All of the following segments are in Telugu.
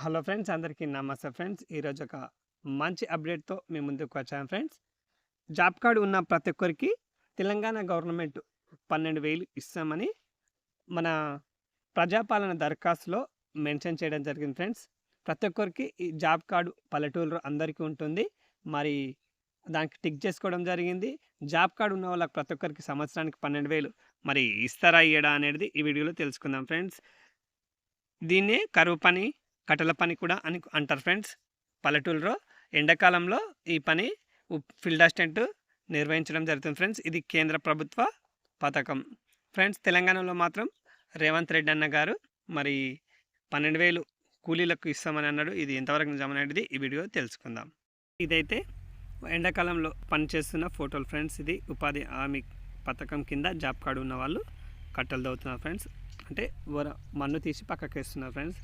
హలో ఫ్రెండ్స్ అందరికీ నమస్తే ఫ్రెండ్స్. ఈరోజు ఒక మంచి అప్డేట్తో మీ ముందుకు వచ్చాను ఫ్రెండ్స్. జాబ్ కార్డు ఉన్న ప్రతి ఒక్కరికి తెలంగాణ గవర్నమెంట్ పన్నెండు వేలు ఇస్తామని మన ప్రజాపాలన దరఖాస్తులో మెన్షన్ చేయడం జరిగింది ఫ్రెండ్స్. ప్రతి ఒక్కరికి ఈ జాబ్ కార్డు పల్లెటూరు అందరికీ ఉంటుంది. మరి దానికి టిక్ చేసుకోవడం జరిగింది. జాబ్ కార్డు ఉన్న వాళ్ళకి ప్రతి ఒక్కరికి సంవత్సరానికి పన్నెండు వేలు మరి ఇస్తారా ఇయ్యడా అనేది ఈ వీడియోలో తెలుసుకుందాం ఫ్రెండ్స్. దీన్నే కరువు పని కట్టెల పని కూడా అని అంటారు ఫ్రెండ్స్. పల్లెటూరులో ఎండాకాలంలో ఈ పని ఫీల్డ్ అసిస్టెంట్ నిర్వహించడం జరుగుతుంది ఫ్రెండ్స్. ఇది కేంద్ర ప్రభుత్వ పథకం. ఫ్రెండ్స్ తెలంగాణలో మాత్రం రేవంత్ రెడ్డి అన్న గారు మరి పన్నెండు వేలు కూలీలకు ఇస్తామని అన్నాడు. ఇది ఎంతవరకు నిజమనేది ఈ వీడియో తెలుసుకుందాం. ఇదైతే ఎండాకాలంలో పనిచేస్తున్న ఫోటోలు ఫ్రెండ్స్. ఇది ఉపాధి హామీ పథకం కింద జాబ్ కార్డు ఉన్న వాళ్ళు కట్టెలు దవ్వుతున్నారు ఫ్రెండ్స్. అంటే మన్ను తీసి పక్కకేస్తున్నారు ఫ్రెండ్స్.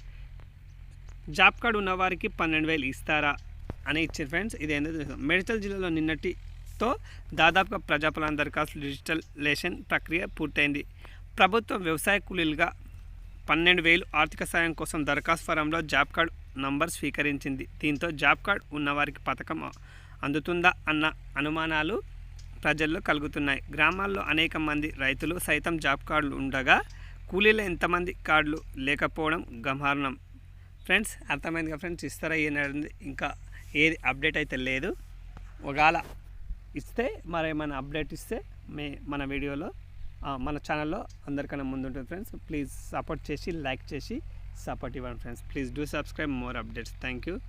జాబ్ కార్డు ఉన్న వారికి పన్నెండు వేలు ఇస్తారా అని ఇచ్చారు ఫ్రెండ్స్. ఇది ఏంటో తెలుసు? మేడ్చల్ జిల్లాలో నిన్నటితో దాదాపుగా ప్రజాపాలన దరఖాస్తు డిజిటలేషన్ ప్రక్రియ పూర్తయింది. ప్రభుత్వం వ్యవసాయ కూలీలుగా పన్నెండు వేలు ఆర్థిక సాయం కోసం దరఖాస్తు ఫారంలో జాబ్ కార్డ్ నంబర్ స్వీకరించింది. దీంతో జాబ్ కార్డ్ ఉన్నవారికి పథకం అందుతుందా అన్న అనుమానాలు ప్రజల్లో కలుగుతున్నాయి. గ్రామాల్లో అనేక మంది రైతులు సైతం జాబ్ కార్డులు ఉండగా కూలీలు ఎంతమంది కార్డులు లేకపోవడం గమనార్హం. ఫ్రెండ్స్ అర్థమైందిగా ఫ్రెండ్స్? ఇస్తారా ఏనాడు ఇంకా ఏది అప్డేట్ అయితే లేదు. ఒకవేళ ఇస్తే మరి ఏమైనా అప్డేట్ ఇస్తే మే మన వీడియోలో మన ఛానల్లో అందరికన్నా ముందు ఉంటుంది ఫ్రెండ్స్. ప్లీజ్ సపోర్ట్ చేసి లైక్ చేసి సపోర్ట్ ఇవ్వండి friends. Please do subscribe more updates. Thank you.